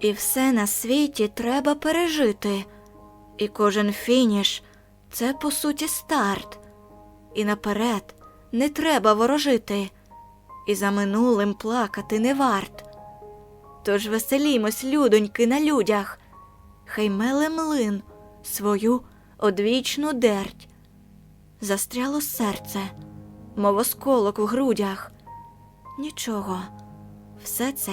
І все на світі треба пережити, і кожен фініш це по суті старт. І наперед не треба ворожити, і за минулим плакати не варт. Тож веселімось, людоньки, на людях, хай меле млин свою одвічну дерть. Застряло серце, мов осколок в грудях. Нічого, все це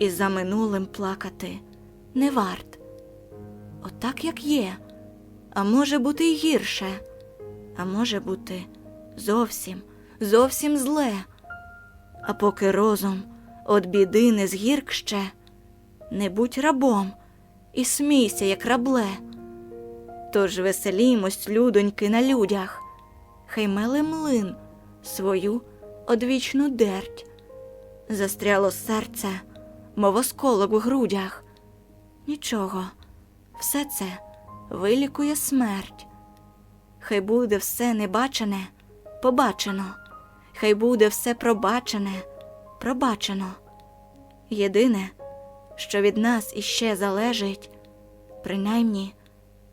і за минулим плакати не варт. Отак, як є, а може бути й гірше, а може бути зовсім, зовсім зле. А поки розум от біди не згірк ще, не будь рабом і смійся, як рабле. Тож веселімось, людоньки, на людях, хай меле млин свою одвічну дерть. Застряло серце, мов осколок в грудях. Нічого, все це вилікує смерть. Хай буде все небачене, побачено, хай буде все пробачене, пробачено. Єдине, що від нас іще залежить, принаймні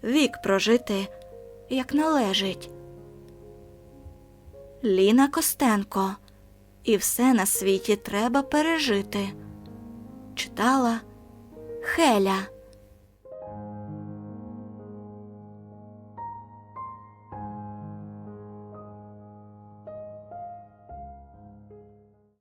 вік прожити, як належить. Ліна Костенко. І все на світі треба пережити. Читала Хеля.